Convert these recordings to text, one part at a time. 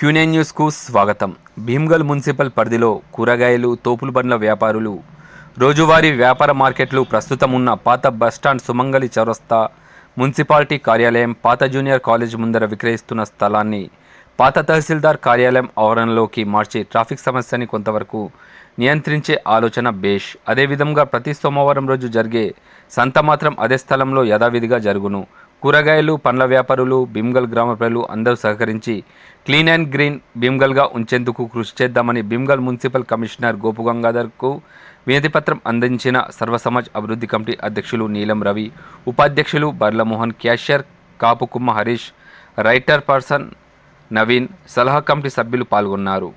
క్యూనే న్యూస్కు స్వాగతం. భీమ్గల్ మున్సిపల్ పరిధిలో కూరగాయలు తోపులు బండ్ల వ్యాపారులు రోజువారీ వ్యాపార మార్కెట్లు ప్రస్తుతం ఉన్న పాత బస్టాండ్ సుమంగలి చౌరస్తా మున్సిపాలిటీ కార్యాలయం పాత జూనియర్ కాలేజ్ ముందర విక్రయిస్తున్న స్థలాన్ని పాత తహసీల్దార్ కార్యాలయం ఆవరణలోకి మార్చి ట్రాఫిక్ సమస్యని కొంతవరకు నియంత్రించే ఆలోచన బేష్. అదేవిధంగా ప్రతి సోమవారం రోజు జరిగే సంత మాత్రం అదే స్థలంలో యథావిధిగా జరుగును. కూరగాయలు పండ్ల వ్యాపారులు భీమ్గల్ గ్రామ ప్రజలు అందరూ సహకరించి క్లీన్ అండ్ గ్రీన్ భీమ్గల్గా ఉంచేందుకు కృషి చేద్దామని భీమ్గల్ మున్సిపల్ కమిషనర్ గోపు గంగాధర్కు వినతిపత్రం అందించిన సర్వసమాజ్ అభివృద్ధి కమిటీ అధ్యక్షులు నీలం రవి ఉపాధ్యక్షులు Barlamohan cashier Kapukumma Harish writer person Naveen సలహా కమిటీ సభ్యులు పాల్గొన్నారు.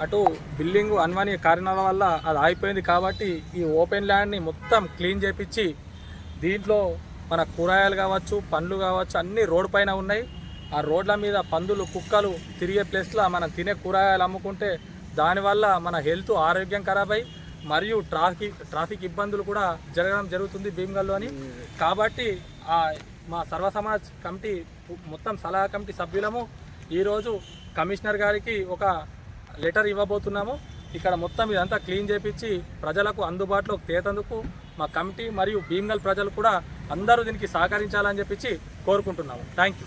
అటు బిల్డింగ్ అన్వానియ కారణాల వల్ల అది ఆగిపోయింది కాబట్టి ఈ ఓపెన్ ల్యాండ్ని మొత్తం క్లీన్ చేపించి దీంట్లో మన కూరగాయలు కావచ్చు పండ్లు కావచ్చు అన్నీ రోడ్ పైన ఉన్నాయి. ఆ రోడ్ల మీద పందులు కుక్కలు తిరిగే ప్లేస్లో మనం తినే కూరగాయలు అమ్ముకుంటే దానివల్ల మన హెల్త్ ఆరోగ్యం ఖరాబ్ అయి మరియు ట్రాఫిక్ ట్రాఫిక్ ఇబ్బందులు కూడా జరగడం జరుగుతుంది భీమ్గల్లో అని కాబట్టి మా సర్వసమాజ్ కమిటీ మొత్తం సలహా కమిటీ సభ్యులము ఈరోజు కమిషనర్ గారికి ఒక లెటర్ ఇవ్వబోతున్నాము. ఇక్కడ మొత్తం ఇదంతా క్లీన్ చేపించి ప్రజలకు అందుబాటులోకి తేతందుకు మా కమిటీ మరియు భీమ్గల్ ప్రజలు కూడా అందరూ దీనికి సహకరించాలని చెప్పించి కోరుకుంటున్నాము. Thank you